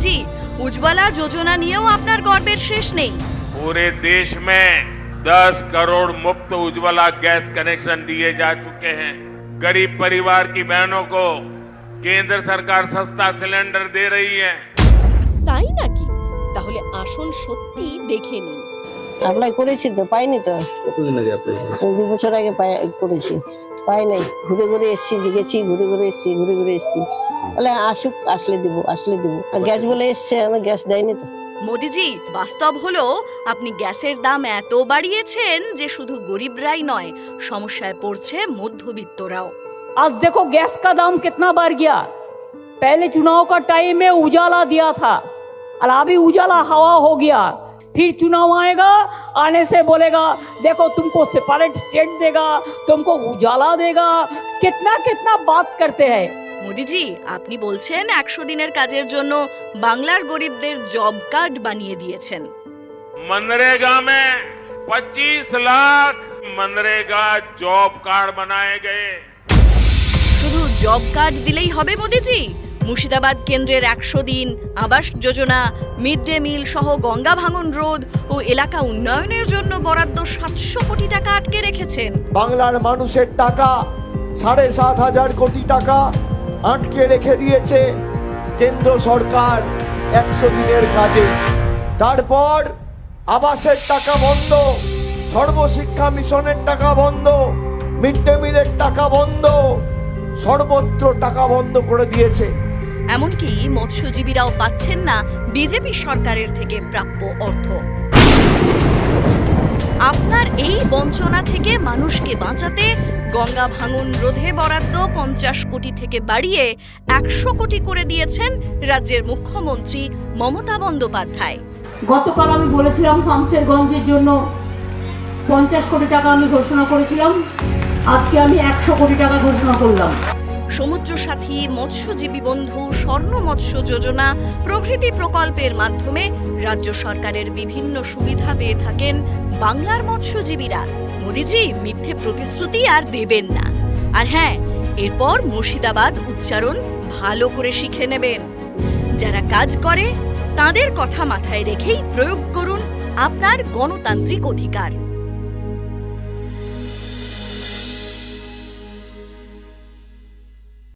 মোদিজি উজ্জ্বলা যোজনা নিয়েও আপনার গর্বের শেষ নেই पूरे देश में 10 करोड़ मुफ्त उज्ज्वला गैस कनेक्शन दिए जा चुके हैं गरीब परिवार की बहनों को केंद्र सरकार सस्ता सिलेंडर दे रही है তাই নাকি তাহলে আসল সত্যি দেখে নিন অ্যাপ্লাই করেছি তো পাইনি তো কতদিন আগে অ্যাপ্লাই করেছেন দু বছর আগে পাই- করেছি পাই নাই ঘুরে ঘুরে এসছি গেছি ঘুরে ঘুরে এসছি ঘুরে ঘুরে এসছি বলে আসুক আসলে দিব আসলে দিব গ্যাস বলে এসছে আমার গ্যাস দেয়নি তো মোদিজি বাস্তব হলো আপনি গ্যাসের দাম এত বাড়িয়েছেন যে শুধু গরিবরাই নয় সমস্যায় পড়ছে মধ্যবিত্তরাও आज देखो गैस का दाम कितना बढ़ गया पहले चुनाव का टाइम में उजाला दिया था और अभी उजाला हवा हो गया फिर चुनाव आएगा आने से बोलेगा देखो तुमको सेपरेट स्टेट देगा तुमको उजाला देगा कितना कितना बात करते हैं মোদিজি আপনি বলছেন একশো দিনের কাজের জন্য বাংলার গরিবদের জব কার্ড বানিয়ে দিয়েছেন मनरेगा में 25 लाख मनरेगा जॉब कार्ड बनाए गए শুধু জব কার্ড দিলেই হবে মোদিজি মুর্শিদাবাদ কেন্দ্রের একশো দিন Awas Yojana mid day meal সহ গঙ্গা ভাঙন রোধ ও এলাকা উন্নয়নের জন্য বরাদ্দ সাতশো কোটি টাকা আটকে রেখেছেন। বাংলার মানুষের টাকা, সাড়ে সাত হাজার কোটি টাকা আটকে রেখে দিয়েছে কেন্দ্র সরকার একশো দিনের কাজে। তারপর আবাসের টাকা বন্ধ, সর্বশিক্ষা মিশনের টাকা বন্ধ, মিড ডে মিলের টাকা বন্ধ, সর্বত্র টাকা বন্ধ করে দিয়েছে। এমনকি মৎস্যজীবীরাও পাচ্ছেন না বিজেপি সরকারের থেকে প্রাপ্য অর্থ। আপনার এই বঞ্চনা থেকে মানুষকে বাঁচাতে গঙ্গা ভাঙন রোধে বরাদ্দ পঞ্চাশ কোটি থেকে বাড়িয়ে একশো কোটি করে দিয়েছেন রাজ্যের মুখ্যমন্ত্রী মমতা বন্দ্যোপাধ্যায়। গতকাল আমি বলেছিলাম শামসেরগঞ্জের জন্য পঞ্চাশ কোটি টাকা আমি ঘোষণা করেছিলাম। আজকে আমি একশো কোটি টাকা ঘোষণা করলাম। সমুদ্র সাথী মৎস্যজীবী বন্ধু, স্বর্ণ মৎস্য যোজনা প্রভৃতি প্রকল্পের মাধ্যমে রাজ্য সরকারের বিভিন্ন সুবিধা পেয়ে থাকেন বাংলার মৎস্যজীবীরা। মোদিজি, মিথ্যে প্রতিশ্রুতি আর দেবেন না। আর হ্যাঁ এরপর মুর্শিদাবাদ উচ্চারণ ভালো করে শিখে নেবেন। যারা কাজ করে, তাদের কথা মাথায় রেখেই প্রয়োগ করুন আপনার গণতান্ত্রিক অধিকার।